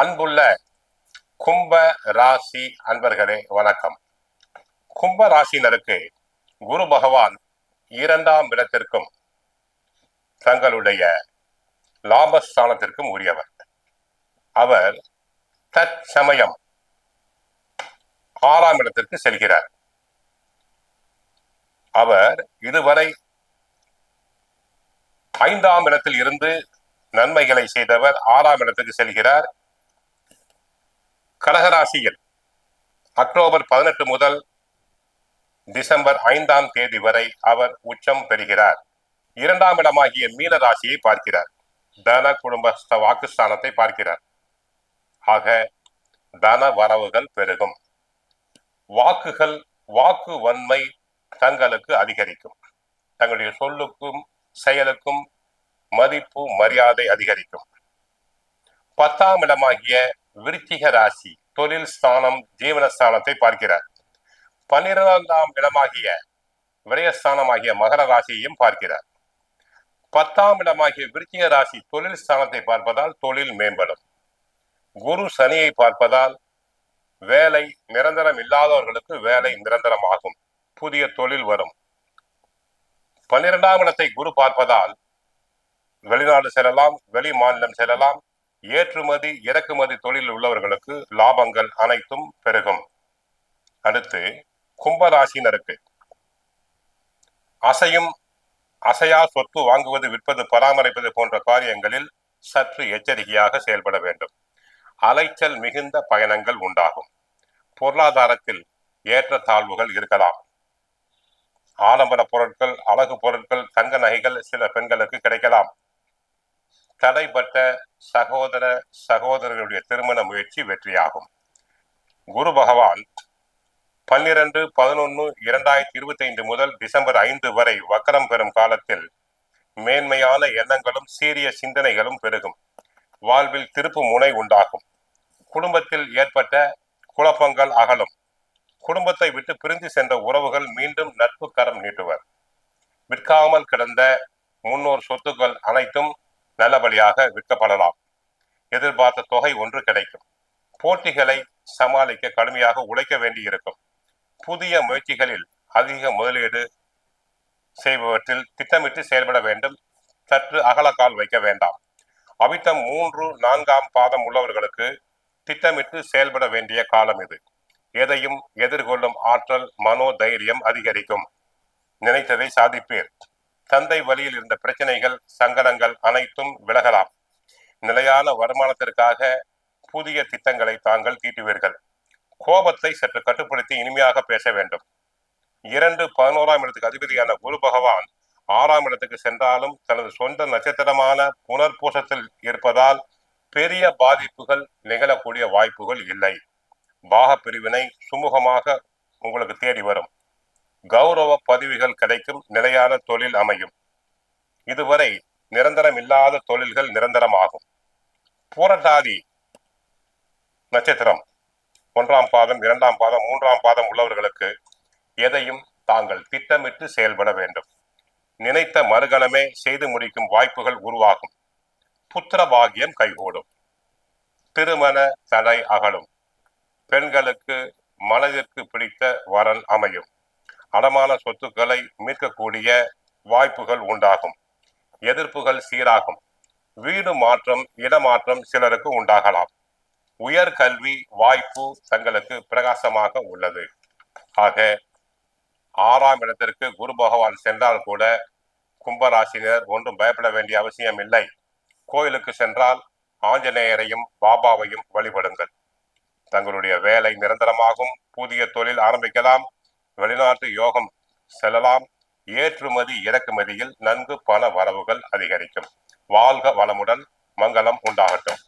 அன்புள்ள கும்ப ராசி அன்பர்களே வணக்கம். கும்ப ராசினருக்கு குரு பகவான் இரண்டாம் இடத்திற்கும் தங்களுடைய லாபஸ்தானத்திற்கும் உரியவர். அவர் தற்சமயம் ஆறாம் இடத்திற்கு செல்கிறார். அவர் இதுவரை ஐந்தாம் இடத்தில் இருந்து நன்மைகளை செய்தவர் ஆறாம் இடத்துக்கு செல்கிறார். கடகராசியில் அக்டோபர் பதினெட்டு முதல் டிசம்பர் ஐந்தாம் தேதி வரை அவர் உச்சம் பெறுகிறார். இரண்டாம் இடமாகிய மீன ராசியை பார்க்கிறார். தன குடும்பஸ்த வாக்குஸ்தானத்தை பார்க்கிறார். ஆக தன வரவுகள் பெருகும். வாக்குகள் வாக்கு வன்மை தங்களுக்கு அதிகரிக்கும். தங்களுடைய சொல்லுக்கும் செயலுக்கும் மதிப்பு மரியாதை அதிகரிக்கும். பத்தாம் இடமாகிய விருச்சிக ராசி தொழில் ஸ்தானம் ஜீவனஸ்தானத்தை பார்க்கிறார். பன்னிரெண்டாம் இடமாகிய விரயஸ்தானமாகிய மகர ராசியையும் பார்க்கிறார். பத்தாம் இடமாகிய விருச்சிக ராசி தொழில் ஸ்தானத்தை பார்ப்பதால் தொழில் மேம்படும். குரு சனியை பார்ப்பதால் வேலை நிரந்தரம் இல்லாதவர்களுக்கு வேலை நிரந்தரமாகும். புதிய தொழில் வரும். பன்னிரெண்டாம் இடத்தை குரு பார்ப்பதால் வெளிநாடு செல்லலாம் வெளி மாநிலம் செல்லலாம் ஏற்றுமதி இறக்குமதி தொழில் உள்ளவர்களுக்கு லாபங்கள் அனைத்தும் பெருகும். அடுத்து கும்பராசினருக்கு. அசையும் அசையா சொத்து வாங்குவது விற்பது பராமரிப்பது போன்ற காரியங்களில் சற்று எச்சரிக்கையாக செயல்பட வேண்டும். அலைச்சல் மிகுந்த பயணங்கள் உண்டாகும். பொருளாதாரத்தில் ஏற்ற தாழ்வுகள் இருக்கலாம். ஆடம்பர பொருட்கள் அழகு பொருட்கள் தங்க நகைகள் சில பெண்களுக்கு கிடைக்கலாம். தடைப்பட்ட சகோதர சகோதரர்களுடைய திருமண முயற்சி வெற்றியாகும். குரு பகவான் பன்னிரண்டு பதினொன்று இரண்டாயிரத்தி இருபத்தி ஐந்து முதல் டிசம்பர் ஐந்து வரை வக்கரம் பெறும் காலத்தில் மேன்மையான எண்ணங்களும் சீரிய சிந்தனைகளும் பெருகும். வாழ்வில் திருப்பு முனை உண்டாகும். குடும்பத்தில் ஏற்பட்ட குழப்பங்கள் அகலும். குடும்பத்தை விட்டு பிரிந்து சென்ற உறவுகள் மீண்டும் நட்பு கரம் நீட்டுவர். விற்காமல் கிடந்த முன்னோர் சொத்துக்கள் அனைத்தும் நல்லபடியாக விற்கப்படலாம். எதிர்பார்த்த தொகை ஒன்று கிடைக்கும். போட்டிகளை சமாளிக்க கடுமையாக உழைக்க வேண்டியிருக்கும். புதிய முயற்சிகளில் அதிக முதலீடு செய்பவற்றில் திட்டமிட்டு செயல்பட வேண்டும். சற்று அகலக்கால் வைக்க வேண்டாம். அவித்தம் மூன்று நான்காம் பாதம் உள்ளவர்களுக்கு திட்டமிட்டு செயல்பட வேண்டிய காலம் இது. எதையும் எதிர்கொள்ளும் ஆற்றல் மனோ தைரியம் அதிகரிக்கும். நினைத்ததை சாதிப்பீர் தந்தை வழியில் இருந்த பிரச்சனைகள் சங்கடங்கள் அனைத்தும் விலகலாம். நிலையான வருமானத்திற்காக புதிய திட்டங்களை தாங்கள் தீட்டுவீர்கள். கோபத்தை சற்று கட்டுப்படுத்தி இனிமையாக பேச வேண்டும். இரண்டு பதினோராம் இடத்துக்கு அதிபதியான குரு பகவான் ஆறாம் இடத்துக்கு சென்றாலும் தனது சொந்த நட்சத்திரமான புனர்பூசத்தில் இருப்பதால் பெரிய பாதிப்புகள் நிகழக்கூடிய வாய்ப்புகள் இல்லை. பாக பிரிவினை சுமூகமாக உங்களுக்கு தேடி வரும். கௌரவ பதவிகள் கிடைக்கும் நிலையான தொழில் அமையும். இதுவரை நிரந்தரம் இல்லாத தொழில்கள் நிரந்தரமாகும். பூரட்டாதி நட்சத்திரம் ஒன்றாம் பாதம் இரண்டாம் பாதம் மூன்றாம் பாதம் உள்ளவர்களுக்கு எதையும் தாங்கள் திட்டமிட்டு செயல்பட வேண்டும். நினைத்த மறுகணமே செய்து முடிக்கும் வாய்ப்புகள் உருவாகும். புத்திர பாகியம் கைகூடும். திருமண தடை அகலும். பெண்களுக்கு மனதிற்கு பிடித்த வரன் அமையும். அடமான சொத்துக்களை மீட்கக்கூடிய வாய்ப்புகள் உண்டாகும். எதிர்ப்புகள் சீராகும். வீடு மாற்றம் இடமாற்றம் சிலருக்கு உண்டாகலாம். உயர்கல்வி வாய்ப்பு தங்களுக்கு பிரகாசமாக உள்ளது. ஆக ஆறாம் இடத்திற்கு குரு பகவான் சென்றால் கூட கும்பராசினர் ஒன்றும் பயப்பட வேண்டிய அவசியம் இல்லை. கோயிலுக்கு சென்றால் ஆஞ்சநேயரையும் பாபாவையும் வழிபடுங்கள். தங்களுடைய வேலை நிரந்தரமாகும். புதிய தொழில் ஆரம்பிக்கலாம். வெளிநாட்டு யோகம் செல்லலாம். ஏற்றுமதி இறக்குமதியில் நன்கு பண வரவுகள் அதிகரிக்கும். வாழ்க வளமுடன் மங்களம் உண்டாகட்டும்.